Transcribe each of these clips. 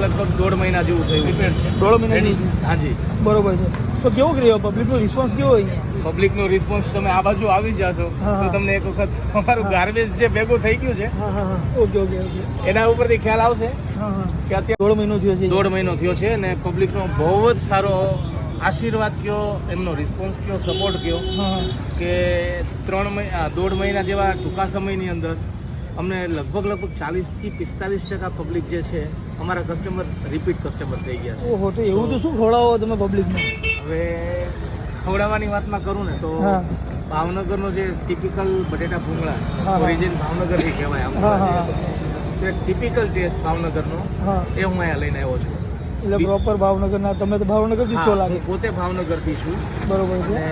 લગભગ દોઢ મહિના જેવું થયું. છે. દોઢ મહિના. હાજી. બરોબર છે. તો કેવો રહ્યો? પબ્લિકનો રિસ્પોન્સ કેવો અહીંયા? પબ્લિકનો રિસ્પોન્સ તમે આ બાજુ આવી જાશો છો તો તમને એક વખત અમારું ગાર્બેજ જે ભેગું થઈ ગયું છે ઓકે ઓકે ઓકે. એના ઉપરથી ખ્યાલ આવશે કે અત્યારે દોઢ મહિનો થયો છે દોઢ મહિનો થયો છે અને પબ્લિકનો બહુ જ સારો આશીર્વાદ કયો એમનો રિસ્પોન્સ કયો સપોર્ટ કયો કે ત્રણ મહિના દોઢ મહિના જેવા ટૂંકા સમયની અંદર અમને લગભગ લગભગ ચાલીસથી પિસ્તાલીસ ટકા પબ્લિક જે છે અમારા કસ્ટમર રિપીટ કસ્ટમર થઈ ગયા છે. ઓહો તો એવું તો શું ખવડાવો તમે પબ્લિકને હવે ખવડાવવાની વાતમાં કરું ને તો ભાવનગરનો જે ટિપિકલ બટેટા ભૂંગળા ઓરિજિન ભાવનગરથી કહેવાય આમ તો. એક ટિપિકલ ટેસ્ટ ભાવનગરનો એ હું અહીંયા લઈને આવ્યો છું. એટલે પ્રોપર ભાવનગરના તમે તો ભાવનગરથી છો લાગે. પોતે ભાવનગરથી છું. બરોબર છે.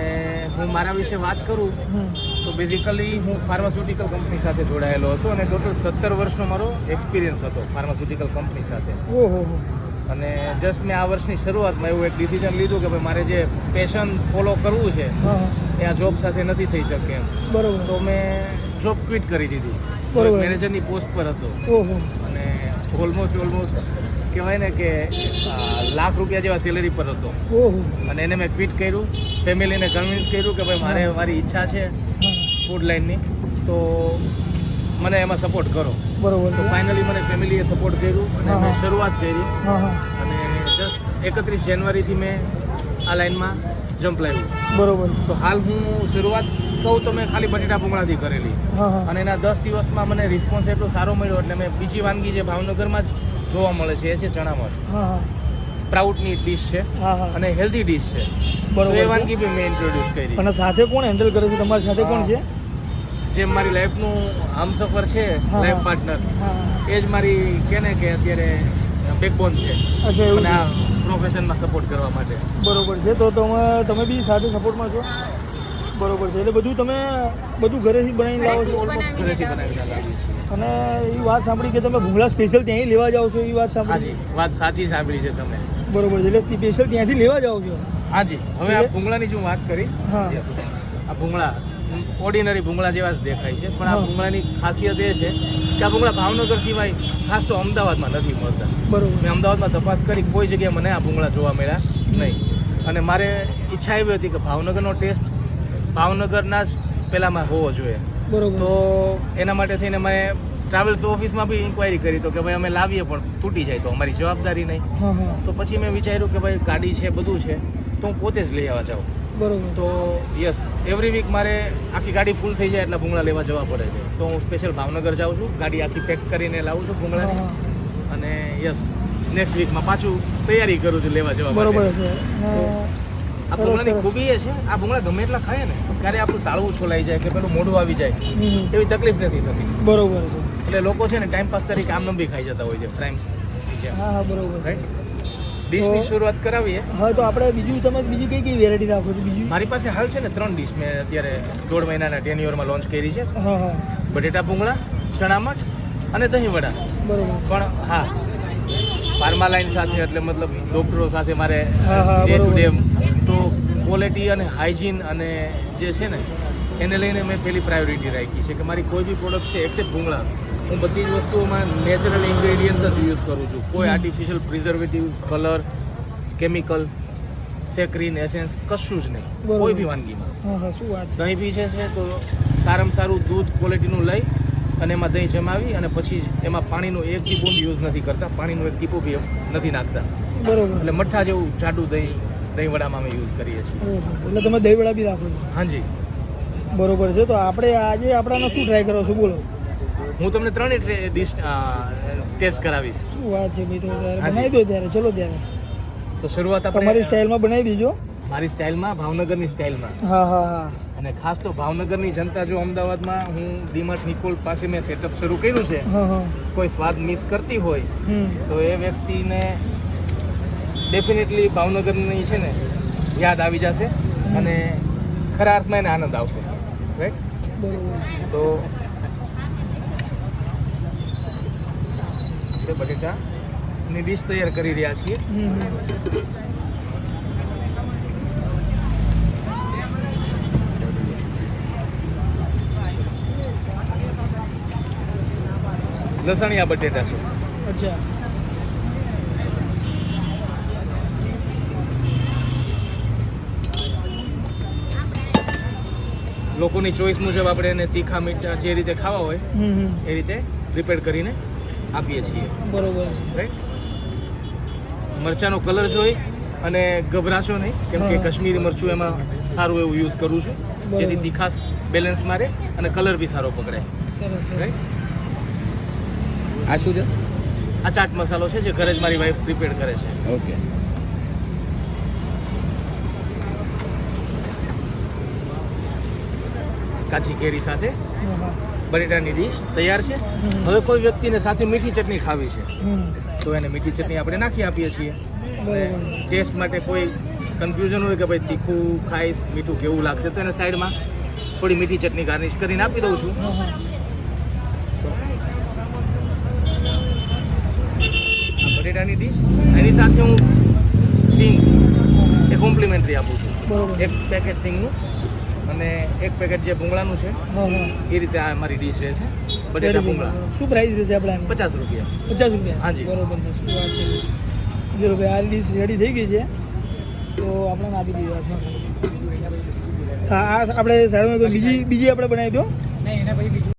હું મારા વિશે વાત કરું તો બેઝિકલી હું ફાર્માસ્યુટિકલ કંપની સાથે જોડાયેલો હતો અને ટોટલ સત્તર વર્ષનો મારો એક્સપિરિયન્સ હતો ફાર્માસ્યુટિકલ કંપની સાથે. ઓહો. અને જસ્ટ મેં આ વર્ષની શરૂઆતમાં એવું એક ડિસિઝન લીધું કે ભાઈ મારે જે પેશન ફોલો કરવું છે એ આ જોબ સાથે નથી થઈ શકે એમ. બરોબર. તો મેં જોબ ક્વિટ કરી દીધી. મેનેજરની પોસ્ટ પર હતો. ઓહો. અને ઓલમોસ્ટ ઓલમોસ્ટ કહેવાય ને કે લાખ રૂપિયા જેવા સેલેરી પર હતો. ઓહો. અને એને મેં ક્વિટ કર્યું. ફેમિલીને કન્વિન્સ કર્યું કે ભાઈ મારે મારી ઈચ્છા છે ફૂડ લાઇનની તો મને એમાં સપોર્ટ કરો. બરોબર. તો ફાઇનલી મને ફેમિલીએ સપોર્ટ કર્યું અને મેં શરૂઆત કરી. અને જસ્ટ એકત્રીસ જાન્યુઆરીથી મેં આ લાઇનમાં જમ્પ લાવ્યું. બરોબર. તો હાલ હું શરૂઆત કહું તો મેં ખાલી બટેટા ભૂંગળાથી કરેલી. અને એના દસ દિવસમાં મને રિસ્પોન્સ એટલો સારો મળ્યો એટલે મેં બીજી વાનગી જે ભાવનગરમાં જ જોવા મળે છે એ છે ચણા મઠ સ્પ્રાઉટની ડીશ છે અને હેલ્ધી ડીશ છે. બરોબર એ. વાનગી બી મેં ઇન્ટ્રોડ્યુસ કરી. અને સાથે કોણ હેન્ડલ કરે છે? તમારી સાથે કોણ છે? જે મારી લાઈફનું હમસફર છે લાઈફ પાર્ટનર. એ જ મારી કે ને કે અત્યારે બેકબોન છે. અને. આ પ્રોફેશનમાં સપોર્ટ કરવા માટે. બરોબર છે. તો તમે તમે બી સાથે સપોર્ટમાં છો? બરોબર છે. એટલે બધું તમે બધું ઘરેથી બનાવીને લાવો છો. અને એ વાત સાંભળી કે તમે ભૂંગળા સ્પેશિયલ ત્યાંથી લેવા જાઓ છો એ વાત સાંભળી. વાત સાચી સાંભળી છે તમે. બરોબર છે. એટલે સ્પેશિયલ ત્યાંથી લેવા જાઓ છો. હાજી હવે આ ભૂંગળાની જો વાત કરીશ. હા. આ ભૂંગળા ઓર્ડિનરી ભૂંગળા જેવા જ દેખાય છે પણ આ. ભૂંગળાની ખાસિયત એ છે કે આ ભૂંગળા ભાવનગર સિવાય ખાસ તો અમદાવાદમાં નથી મળતા. બરોબર. મેં અમદાવાદમાં તપાસ કરી કોઈ જગ્યાએ મને આ ભૂંગળા જોવા મળ્યા નહીં. અને મારે ઈચ્છા એવી હતી કે ભાવનગરનો ટેસ્ટ ભાવનગરના જ પહેલામાં હોવો જોઈએ. બરોબર. તો એના માટે થઈને મેં ટ્રાવેલ્સ ઓફિસમાં બી ઇન્ક્વાયરી કરી તો કે ભાઈ અમે લાવીએ પણ તૂટી જાય તો અમારી જવાબદારી નહીં. તો પછી મેં વિચાર્યું કે ભાઈ ગાડી છે બધું છે તો હું પોતે જ લઈ આવવા જાઉં. બરોબર. તો યસ એવરી વીક મારે આખી ગાડી ફૂલ થઈ જાય એટલે ભૂંગળા લેવા જવા પડે છે. તો હું સ્પેશિયલ ભાવનગર જાઉં છું ગાડી આખી પેક કરીને લાવું છું ભૂંગળાની. અને યસ નેક્સ્ટ વીકમાં પાછું તૈયારી કરું છું લેવા જવા બરોબર છે. આ ભૂંગળાની ખૂબી એ છે. આ ભૂંગળા ગમે એટલા ખાય ને ત્યારે આપણું તાળવું છોલાઈ જાય કે પેલું મોઢું આવી જાય. એવી તકલીફ નથી થતી. બરોબર છે. એટલે લોકો છે ને ટાઈમ પાસ તરીકે આમ બી ખાઈ જતા હોય છે ફ્રેન્ડ્સ હા હા બરોબર. રાઈટ ડિશની શરૂઆત કરાવીએ. હા તો આપણે બીજું તમે બીજી કઈ કઈ વેરાયટી રાખો છો? બીજી? મારી પાસે હાલ છે ને ત્રણ ડિશ મેં અત્યારે દોઢ મહિનાના ટેન્યુઅરમાં લોન્ચ કરી છે. હા હા. બટેટા ભૂંગળા ચણામઠ અને દહીં વડા. બરોબર. પણ હા ફાર્મા લાઈન સાથે એટલે મતલબ ડોક્ટરો સાથે મારે ડે ટુ ડે તો ક્વોલિટી અને હાઇજીન અને જે છે ને એને લઈને મેં પેલી પ્રાયોરિટી રાખી છે કે મારી કોઈ બી પ્રોડક્ટ છે એક્સેપ્ટ ભૂંગળા. હું બધી જ વસ્તુઓમાં નેચરલ ઇન્ગ્રેડિયન્ટ્સ જ યુઝ કરું છું. કોઈ artificial preservative colour chemical saccharin essence કશું જ નહીં. કોઈ બી વાનગીમાં. દહીં બી છે તો સારામાં સારું દૂધ ક્વોલિટીનું લઈ અને એમાં દહીં જમાવી અને પછી જ એમાં પાણીનો એક ટીપો બી યુઝ નથી કરતા. પાણીનો એક ટીપો બી નથી નાખતા. બરોબર. એટલે મઠ્ઠા જેવું જાડું દહીં દહીં વડામાં અમે યુઝ કરીએ છીએ. એટલે તમે દહીં વડા બી રાખો છો? હાજી. બરોબર છે. તો આપણે આજે આપણાને શું ટ્રાય કરો છો? બોલો. હું તમને ત્રણેય ડિશ ટેસ્ટ કરાવીશ. શું વાત છે ભાઈ તો ત્યારે બનાવી દો ત્યારે. ચલો ત્યારે. તો શરૂઆત તમારી સ્ટાઇલમાં બનાવી દીજો. મારી સ્ટાઇલમાં ભાવનગરની સ્ટાઇલમાં. હા હા હા. અને ખાસ તો ભાવનગરની જનતા જો અમદાવાદમાં હું ડીમાર્ટ નિકોલ પાસે મેં સેટઅપ શરૂ કર્યું છે. કોઈ સ્વાદ મિસ કરતી હોય તો એ વ્યક્તિને ડેફિનેટલી ભાવનગરની છે ને યાદ આવી જશે અને ખરા અર્થમાં એને આનંદ આવશે. રાઈટ તો બટેટાની ડીશ તૈયાર કરી રહ્યા છીએ. લસણિયા બટેટા છે. અચ્છા. લોકોની ચોઈસ મુજબ આપણે એને તીખા મીઠા જે રીતે ખાવા હોય એ રીતે પ્રિપેર કરીને આપીએ છીએ. બરોબર. રાઈટ મરચાંનો કલર જોઈ અને ગભરાશો નહીં કેમ કે કશ્મીરી મરચું એમાં સારું એવું યુઝ કરું છું. જેથી તીખાસ બેલેન્સ મારે અને કલર બી સારો પકડે રાઈટ આ શું છે? આ ચાટ મસાલો છે જે ઘરે જ મારી વાઈફ પ્રિપેર કરે છે. ઓકે કાચી કેરી સાથે. બટેટાની ડીશ તૈયાર છે. હવે કોઈ વ્યક્તિને સાથે મીઠી ચટણી ખાવી છે તો એને મીઠી ચટણી આપણે નાખી આપીએ છીએ. ટેસ્ટ માટે કોઈ કન્ફ્યુઝન હોય કે ભાઈ તીખું ખાઈશ મીઠું કેવું લાગશે તો એને સાઈડમાં થોડી મીઠી ચટણી ગાર્નિશ કરીને આપી દઉં છું. બટેટાની ડીશ એની સાથે હું સિંગ એ કોમ્પ્લિમેન્ટરી આપું છું. એક પેકેટ સિંગનું. અને એક પેકેટ જે ભૂંગળાનું છે હા હા. એ રીતે આ મારી ડીશ રહે છે. બટેટા ભૂંગળા. શું પ્રાઇસ રહેશે આપણે આની? પચાસ રૂપિયા. પચાસ રૂપિયા? હાજી. બરોબર છે શું વાત છે. જો ભાઈ આ ડીશ રેડી થઈ ગઈ છે તો આપણે આપી દીધું હા આ આપણે સાઈડમાં કોઈ બીજી બીજી આપણે બનાવી દો.